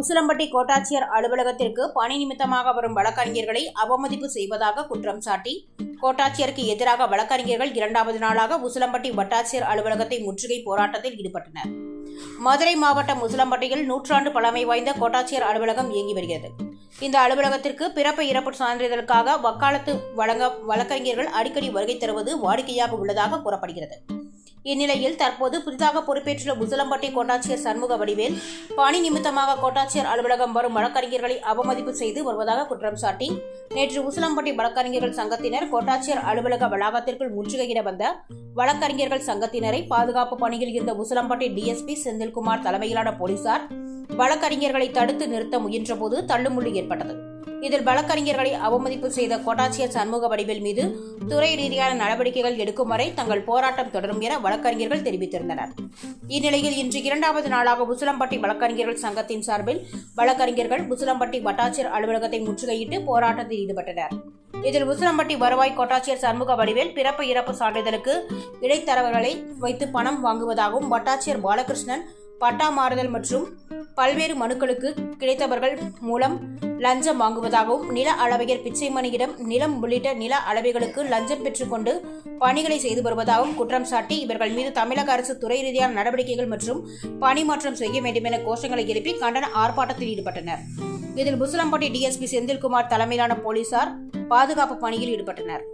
உசிலம்பட்டி கோட்டாட்சியர் அலுவலகத்திற்கு பணி நிமித்தமாக வரும் வழக்கறிஞர்களை அவமதிப்பு செய்வதாக குற்றம் சாட்டி கோட்டாட்சியருக்கு எதிராக வழக்கறிஞர்கள் இரண்டாவது நாளாக உசிலம்பட்டி வட்டாட்சியர் அலுவலகத்தை முற்றுகை போராட்டத்தில் ஈடுபட்டனர். மதுரை மாவட்டம் உசிலம்பட்டியில் நூற்றாண்டு பழமை வாய்ந்த கோட்டாட்சியர் அலுவலகம் இயங்கி வருகிறது. இந்த அலுவலகத்திற்கு பிறப்பு இறப்பு சான்றிதழுக்காக வக்காலத்து வழங்க வழக்கறிஞர்கள் அடிக்கடி வருகை தருவது வாடிக்கையாக உள்ளதாக கூறப்படுகிறது. இந்நிலையில் தற்போது புதிதாக பொறுப்பேற்றுள்ள முசலம்பட்டி கோட்டாட்சியர் சண்முக வடிவேல் பணி நிமித்தமாக கோட்டாட்சியர் அலுவலகம் வரும் வழக்கறிஞர்களை அவமதிப்பு செய்து வருவதாக குற்றம் சாட்டி நேற்று உசிலம்பட்டி வழக்கறிஞர்கள் சங்கத்தினர் கோட்டாட்சியர் அலுவலக வளாகத்திற்குள் முற்றுகையிட வந்த வழக்கறிஞர்கள் சங்கத்தினரை பாதுகாப்பு பணியில் இருந்த உசிலம்பட்டி டிஎஸ்பி செந்தில்குமார் தலைமையிலான போலீசார் வழக்கறிஞர்களை தடுத்து நிறுத்த முயன்றபோது தள்ளுமுள்ளு ஏற்பட்டது. இதில் வழக்கறிஞர்களை அவமதிப்பு செய்த கோட்டாட்சியர் சண்முக வடிவில் மீது துறை ரீதியான நடவடிக்கைகள் எடுக்கும் வரை தங்கள் போராட்டம் தொடரும் என வழக்கறிஞர்கள் தெரிவித்திருந்தனர். இந்நிலையில் இன்று இரண்டாவது நாளாக உசிலம்பட்டி வழக்கறிஞர்கள் சங்கத்தின் சார்பில் வழக்கறிஞர்கள் உசிலம்பட்டி வட்டாட்சியர் அலுவலகத்தை முற்றுகையிட்டு போராட்டத்தில் ஈடுபட்டனர். இதில் உசிலம்பட்டி வருவாய் கோட்டாட்சியர் சண்முக வடிவேல் பிறப்பு இறப்பு சான்றிதழுக்கு இடைத்தரவர்களை வைத்து பணம் வாங்குவதாகவும் வட்டாட்சியர் பாலகிருஷ்ணன் பட்டா மாறுதல் மற்றும் பல்வேறு மனுக்களுக்கு கிடைத்தவர்கள் மூலம் லஞ்சம் வாங்குவதாகவும் நில அளவையர் பிச்சைமணியிடம் நிலம் உள்ளிட்ட நில அளவைகளுக்கு லஞ்சம் பெற்றுக்கொண்டு பணிகளை செய்து வருவதாகவும் குற்றம் சாட்டி இவர்கள் மீது தமிழக அரசு துறை ரீதியான நடவடிக்கைகள் மற்றும் பணி மாற்றம் செய்ய வேண்டும் என கோஷங்களை எழுப்பி கண்டன ஆர்ப்பாட்டத்தில் ஈடுபட்டனர். இதில் முசலம்பட்டி டிஎஸ்பி செந்தில்குமார் தலைமையிலான போலீசார் பாதுகாப்பு பணியில் ஈடுபட்டனர்.